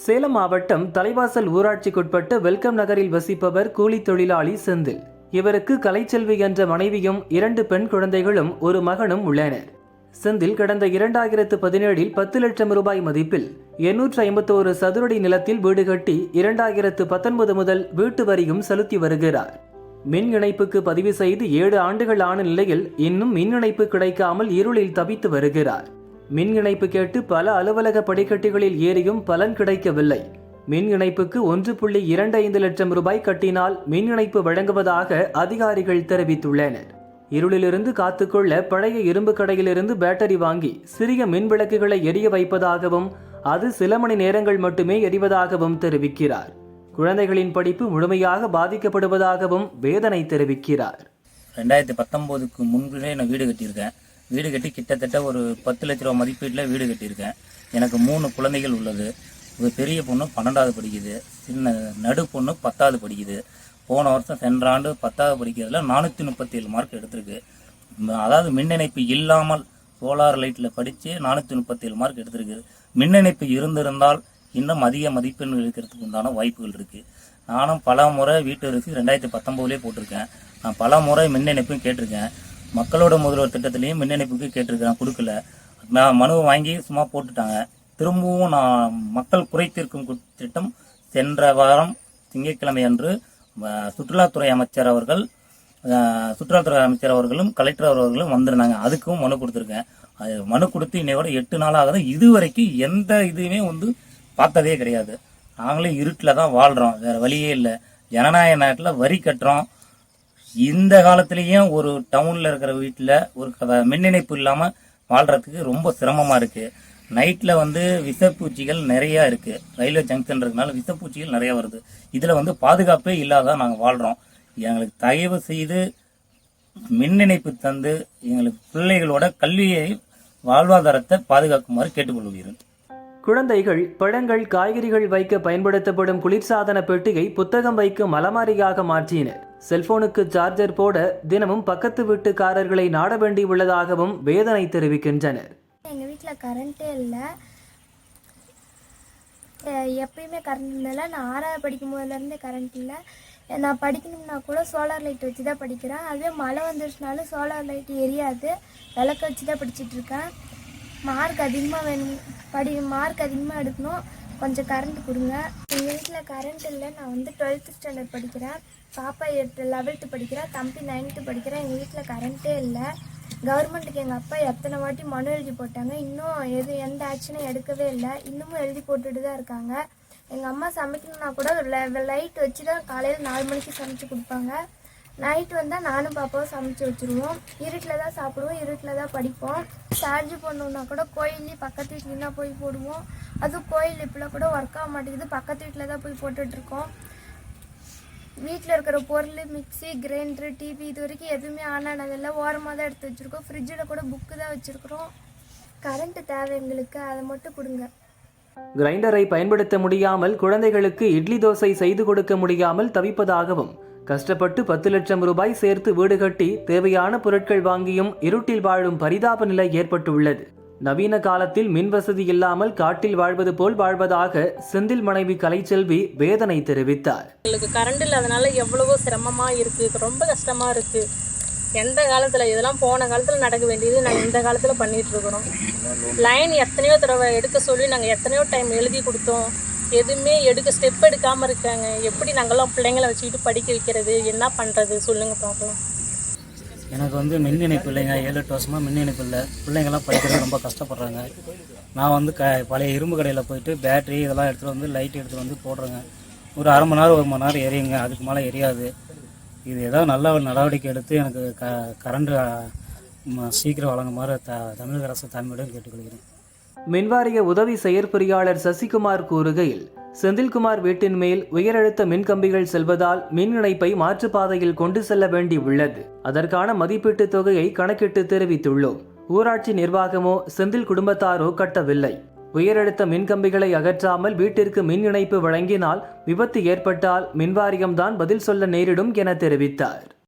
சேலம் மாவட்டம் தலைவாசல் ஊராட்சிக்குட்பட்ட வெல்கம் நகரில் வசிப்பவர் கூலி தொழிலாளி செந்தில். இவருக்கு கலைச்செல்வி என்ற மனைவியும் இரண்டு பெண் குழந்தைகளும் ஒரு மகனும் உள்ளனர். செந்தில் கடந்த இரண்டாயிரத்து பதினேழில் பத்து லட்சம் ரூபாய் மதிப்பில் எண்ணூற்று ஐம்பத்தோரு சதுரடி நிலத்தில் வீடு கட்டி இரண்டாயிரத்து பத்தொன்பது முதல் வீட்டு வரியும் செலுத்தி வருகிறார். மின் இணைப்புக்கு பதிவு செய்து ஏழு ஆண்டுகள் ஆன நிலையில் இன்னும் மின் இணைப்பு கிடைக்காமல் இருளில் தவித்து வருகிறார். மின் இணைப்பு கேட்டு பல அலுவலக படிக்கட்டுகளில் ஏறியும் பலன் கிடைக்கவில்லை. மின் இணைப்புக்கு ஒன்று புள்ளி இரண்டு ஐந்து லட்சம் ரூபாய் கட்டினால் மின் இணைப்பு வழங்குவதாக அதிகாரிகள் தெரிவித்துள்ளனர். இருளிலிருந்து காத்துக்கொள்ள பழைய இரும்பு கடையிலிருந்து பேட்டரி வாங்கி சிறிய மின் விளக்குகளை எரிய வைப்பதாகவும் அது சில மணி நேரங்கள் மட்டுமே எரிவதாகவும் தெரிவிக்கிறார். குழந்தைகளின் படிப்பு முழுமையாக பாதிக்கப்படுவதாகவும் வேதனை தெரிவிக்கிறார். ரெண்டாயிரத்தி பத்தொம்போதுக்கு முன்பே நான் வீடு கட்டியிருக்கேன். வீடு கட்டி கிட்டத்தட்ட ஒரு பத்து லட்ச ரூபா மதிப்பீட்டில் வீடு கட்டியிருக்கேன். எனக்கு மூணு குழந்தைகள் உள்ளது. ஒரு பெரிய பொண்ணு பன்னெண்டாவது படிக்குது. சின்ன நடு பொண்ணு பத்தாவது படிக்குது. போன வருஷம் சென்ற ஆண்டு பத்தாவது படிக்கிறதுல நானூற்றி முப்பத்தி ஏழு மார்க் எடுத்திருக்கு. அதாவது மின் இணைப்பு இல்லாமல் சோலார் லைட்டில் படித்து நானூற்றி முப்பத்தி ஏழு மார்க் எடுத்திருக்கு. மின் இணைப்பு இருந்திருந்தால் இன்னும் அதிக மதிப்பெண் எடுக்கிறதுக்கு உண்டான வாய்ப்புகள் இருக்குது நானும் பல முறை வீட்டு அரிசி ரெண்டாயிரத்தி பத்தொம்போதுலேயே போட்டிருக்கேன். நான் பல முறை மின் இணைப்பும் கேட்டிருக்கேன். மக்களோட முதல்வர் திட்டத்திலையும் மின் இணைப்புக்கு கேட்டிருக்கிறேன். கொடுக்கல. நான் மனுவை வாங்கி சும்மா போட்டுட்டாங்க. திரும்பவும் நான் மக்கள் குறைத்திருக்கும் திட்டம் சென்ற வாரம் திங்கட்கிழமை அன்று சுற்றுலாத்துறை அமைச்சர் அவர்கள் சுற்றுலாத்துறை அமைச்சர் அவர்களும் கலெக்டர் அவர்களும் வந்திருந்தாங்க. அதுக்கும் மனு கொடுத்துருக்கேன். அது மனு கொடுத்து இன்னையோட எட்டு நாள் ஆகுது இது வரைக்கும் எந்த இதுவுமே வந்து பார்த்ததே கிடையாது. நாங்களும் இருட்டில் தான் வாழ்கிறோம் வேறு வழியே இல்லை. ஜனநாயக நாட்டில் வரி கட்டுறோம். இந்த காலத்துலேயும் ஒரு டவுனில் இருக்கிற வீட்டில் ஒரு கதை மின் இணைப்பு இல்லாமல் வாழ்கிறதுக்கு ரொம்ப சிரமமாக இருக்குது நைட்டில் வந்து விஷப்பூச்சிகள் நிறையா இருக்குது ரயில்வே ஜங்ஷன் இருக்கனால விஷப்பூச்சிகள் நிறையா வருது. இதில் வந்து பாதுகாப்பே இல்லாத நாங்கள் வாழ்கிறோம் எங்களுக்கு தயவு செய்து மின் இணைப்பு தந்து எங்களுக்கு பிள்ளைகளோட கல்வியை வாழ்வாதாரத்தை பாதுகாக்குமாறு கேட்டுக்கொள்கிறேன். குழந்தைகள் பழங்கள் காய்கறிகள் வைக்க பயன்படுத்தப்படும் குளிர்சாதன பெட்டியை புத்தகம் வைக்கும் அலமாரியாக மாற்றினர் செல்போனுக்கு சார்ஜர் போட தினமும் பக்கத்து வீட்டுக்காரர்களை நாட வேண்டி உள்ளதாகவும் வேதனை தெரிவிக்கின்றனர். எங்கள் வீட்டில் கரண்ட்டே இல்லை. எப்பயுமே கரண்ட் இல்லை நான் ஆறாவது படிக்கும் போதுலேருந்து கரண்ட் இல்லை. நான் படிக்கணும்னா கூட சோலார் லைட் வச்சு தான் படிக்கிறேன். அதே மழை வந்துருச்சுனாலும் சோலார் லைட் எரியாது. விளக்க வச்சு தான் படிச்சுட்ருக்கேன் மார்க் அதிகமாக வேணும் படி மார்க் அதிகமாக எடுக்கணும். கொஞ்சம் கரண்ட் கொடுங்க. எங்கள் வீட்டில் கரண்ட் இல்லை. நான் வந்து டுவெல்த்து ஸ்டாண்டர்ட் படிக்கிறேன். பாப்பா எட்டு லெவல்த்து படிக்கிறேன் தம்பி நைன்த்து படிக்கிறேன் எங்கள் வீட்டில் கரண்ட்டே இல்லை. கவர்மெண்ட்டுக்கு எங்கள் அப்பா எத்தனை வாட்டி மனு எழுதி போட்டாங்க. இன்னும் எது எந்த ஆக்ஷனும் எடுக்கவே இல்லை. இன்னமும் எழுதி போட்டுட்டு தான் இருக்காங்க. எங்கள் அம்மா சமைக்கணும்னா கூட லைட் வச்சு தான் காலையில் நாலு மணிக்கு சமைச்சு கொடுப்பாங்க. நைட் வந்தால் நானும் பாப்பாவும் சமைச்சு வச்சுருவோம். இருட்டில் தான் சாப்பிடுவோம் இருட்டில் தான் படிப்போம். சார்ஜ் பண்ணணுன்னா கூட கோயில்லேயும் பக்கத்து வீட்லேயும் தான் போய் போடுவோம். அதுவும் கோயில் இப்போலாம் கூட ஒர்க் ஆக மாட்டேங்குது. பக்கத்து வீட்டில் தான் போய் போட்டுட்ருக்கோம் வீட்டில் இருக்கிற பொருள் மிக்ஸி கிரைண்டரு டிவி இது வரைக்கும் எதுவுமே ஆன் ஆனதெல்லாம் ஓரமாக தான் எடுத்து வச்சுருக்கோம். ஃப்ரிட்ஜில் கூட புக்கு தான் வச்சுருக்குறோம். கரண்ட்டு தேவை எங்களுக்கு. அதை மட்டும் கொடுங்க. கிரைண்டரை பயன்படுத்த முடியாமல் குழந்தைகளுக்கு இட்லி தோசை செய்து கொடுக்க முடியாமல் தவிப்பதாகவும் கஷ்டப்பட்டு பத்து லட்சம் ரூபாய் சேர்த்து வீடு கட்டி தேவையான பொருட்கள் வாங்கியும் இருட்டில் வாழும் பரிதாப நிலை ஏற்பட்டுள்ளது. நவீன காலத்தில் மின் வசதி இல்லாமல் காட்டில் வாழ்வது போல் வாழ்வதாக செந்தில் மனைவி கலைச்செல்வி வேதனை தெரிவித்தார். எங்களுக்கு கரண்ட் இல்லாதனால எவ்வளவோ சிரமமாக இருக்குது ரொம்ப கஷ்டமாக இருக்குது எந்த காலத்தில் இதெல்லாம் போன காலத்தில் நடக்க வேண்டியது நாங்கள் இந்த காலத்தில் பண்ணிட்டு இருக்கிறோம். லைன் எத்தனையோ தடவை எடுக்க சொல்லி நாங்கள் எத்தனையோ டைம் எழுதி கொடுத்தோம். எதுவுமே எடுக்க ஸ்டெப் எடுக்காமல் இருக்காங்க. எப்படி நாங்கள்லாம் பிள்ளைங்களை வச்சுக்கிட்டு படிக்க வைக்கிறது? என்ன பண்ணுறது சொல்லுங்கள் பார்க்கலாம். எனக்கு வந்து மின் இணைப்பு இல்லைங்க. ஏழு எட்டு வருஷமாக மின் இணைப்பு இல்லை. பிள்ளைங்கள்லாம் படிக்கிறது ரொம்ப கஷ்டப்படுறாங்க. நான் வந்து க பழைய இரும்பு கடையில் போயிட்டு பேட்டரி இதெல்லாம் எடுத்துகிட்டு வந்து லைட் எடுத்துகிட்டு வந்து போடுறேங்க. ஒரு அரை மணி நேரம் ஒரு மணி நேரம் எரியுங்க. அதுக்கு மேலே எரியாது. இது ஏதாவது நல்ல ஒரு நடவடிக்கை எடுத்து எனக்கு க கரண்ட்டு சீக்கிரம் வழங்குமாறு த தமிழக அரசு தாழ்மையுடன் கேட்டுக்கொள்கிறேன். மின்வாரிய உதவி செயற்பொறியாளர் சசிகுமார் கூறுகையில் செந்தில்குமார் வீட்டின் மேல் உயரழுத்த மின்கம்பிகள் செல்வதால் மின் இணைப்பை மாற்றுப்பாதையில் கொண்டு செல்ல வேண்டி உள்ளது. அதற்கான மதிப்பீட்டுத் தொகையை கணக்கிட்டு தெரிவித்துள்ளோம். ஊராட்சி நிர்வாகமோ செந்தில் குடும்பத்தாரோ கட்டவில்லை. உயரழுத்த மின்கம்பிகளை அகற்றாமல் வீட்டிற்கு மின் இணைப்பு வழங்கினால் விபத்து ஏற்பட்டால் மின்வாரியம்தான் பதில் சொல்ல நேரிடும் என தெரிவித்தார்.